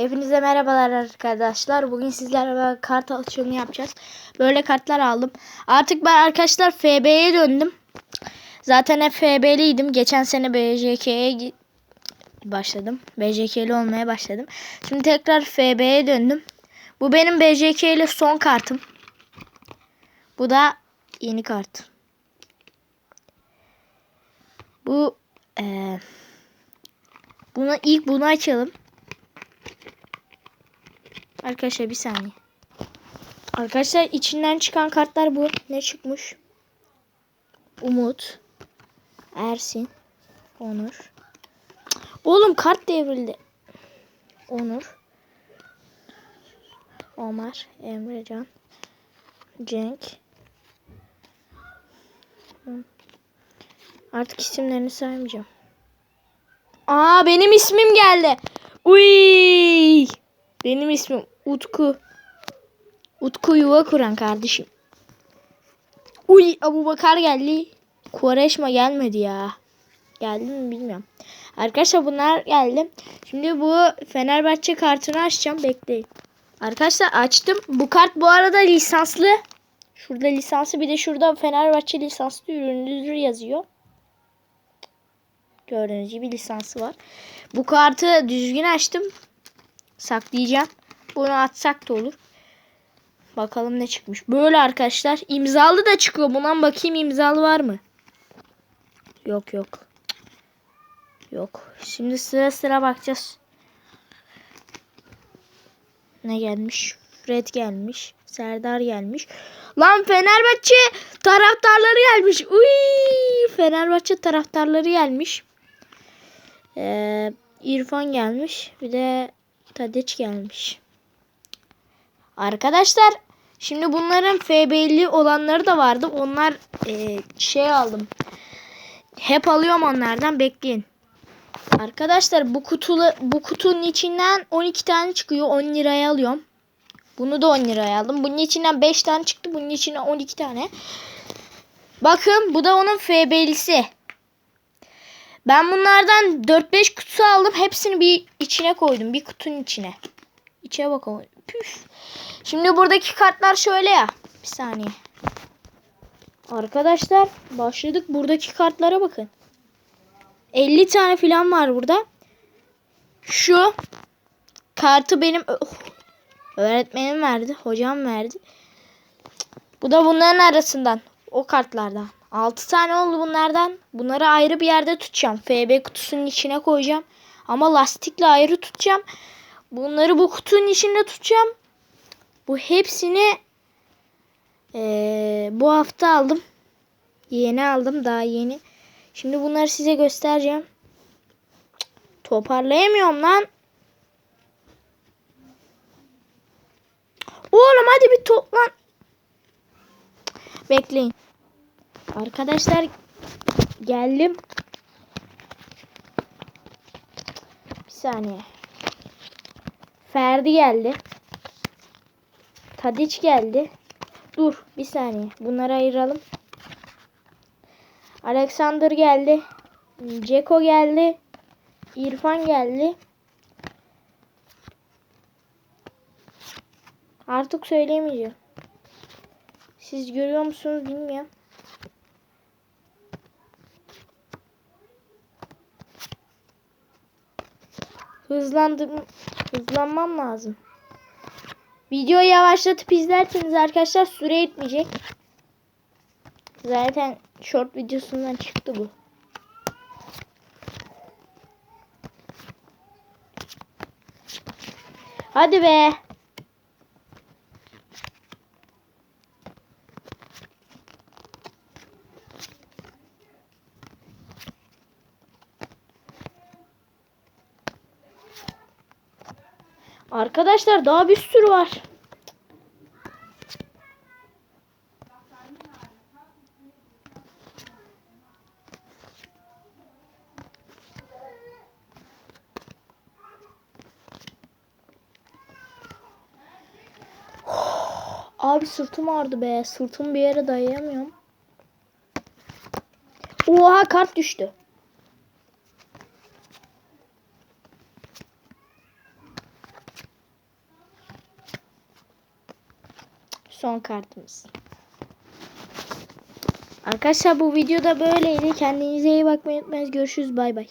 Hepinize merhabalar arkadaşlar. Bugün sizlerle kart açılımı yapacağız. Böyle kartlar aldım. Artık ben arkadaşlar FB'ye döndüm. Zaten hep FB'liydim. Geçen sene BJK'ye başladım. BJK'li olmaya başladım. Şimdi tekrar FB'ye döndüm. Bu benim BJK ile son kartım. Bu da yeni kart. Bu eee Buna ilk bunu açalım. Arkadaşlar bir saniye. Arkadaşlar içinden çıkan kartlar bu. Ne çıkmış? Umut. Ersin. Onur. Oğlum kart devrildi. Onur. Omar. Emrecan. Cenk. Artık isimlerini saymayacağım. Aa benim ismim geldi. Uy! Benim ismim Utku. Utku yuva kuran kardeşim. Uy Abu Bakar geldi. Koreşma gelmedi ya. Geldi mi bilmiyorum. Arkadaşlar bunlar geldi. Şimdi bu Fenerbahçe kartını açacağım. Bekleyin. Arkadaşlar açtım. Bu kart bu arada lisanslı. Şurada lisansı bir de şurada Fenerbahçe lisanslı ürünüdür yazıyor. Gördüğünüz gibi lisansı var. Bu kartı düzgün açtım. Saklayacağım. Bunu atsak da olur. Bakalım ne çıkmış. Böyle arkadaşlar. imzalı da çıkıyor. Bundan bakayım imzalı var mı? Yok yok. Yok. Şimdi sıra sıra bakacağız. Ne gelmiş? Fred gelmiş. Serdar gelmiş. Lan Fenerbahçe taraftarları gelmiş. Uy! Fenerbahçe taraftarları gelmiş. Ee, İrfan gelmiş. Bir de Tadiç gelmiş. Arkadaşlar şimdi bunların FB'li olanları da vardı. Onlar e, şey aldım. Hep alıyorum onlardan bekleyin. Arkadaşlar bu kutulu bu kutunun içinden 12 tane çıkıyor. 10 liraya alıyorum. Bunu da 10 liraya aldım. Bunun içinden 5 tane çıktı. Bunun içinden 12 tane. Bakın bu da onun FB'lisi. Ben bunlardan 4-5 kutu aldım. Hepsini bir içine koydum. Bir kutunun içine. İçine bakalım. Püf. Şimdi buradaki kartlar şöyle ya. Bir saniye. Arkadaşlar başladık. Buradaki kartlara bakın. 50 tane falan var burada. Şu kartı benim öğretmenim verdi. Hocam verdi. Bu da bunların arasından. O kartlardan. 6 tane oldu bunlardan. Bunları ayrı bir yerde tutacağım. FB kutusunun içine koyacağım. Ama lastikle ayrı tutacağım. Bunları bu kutunun içinde tutacağım. Bu hepsini eee, bu hafta aldım. Yeni aldım. Daha yeni. Şimdi bunları size göstereceğim. Toparlayamıyorum lan. Oğlum hadi bir toplan. Bekleyin. Arkadaşlar geldim. Bir saniye. Ferdi geldi. Tadiç geldi. Dur bir saniye. Bunları ayıralım. Alexander geldi. Ceko geldi. İrfan geldi. Artık söyleyemeyeceğim. Siz görüyor musunuz bilmiyorum. Hızlandım. Hızlanmam lazım. Videoyu yavaşlatıp izlerseniz arkadaşlar süre etmeyecek. Zaten short videosundan çıktı bu. Hadi be. Arkadaşlar daha bir sürü var. Abi sırtım ağrıdı be. Sırtımı bir yere dayayamıyorum. Oha kart düştü. Son kartımız. Arkadaşlar bu videoda böyleydi. Kendinize iyi bakmayı unutmayın. Görüşürüz. Bay bay.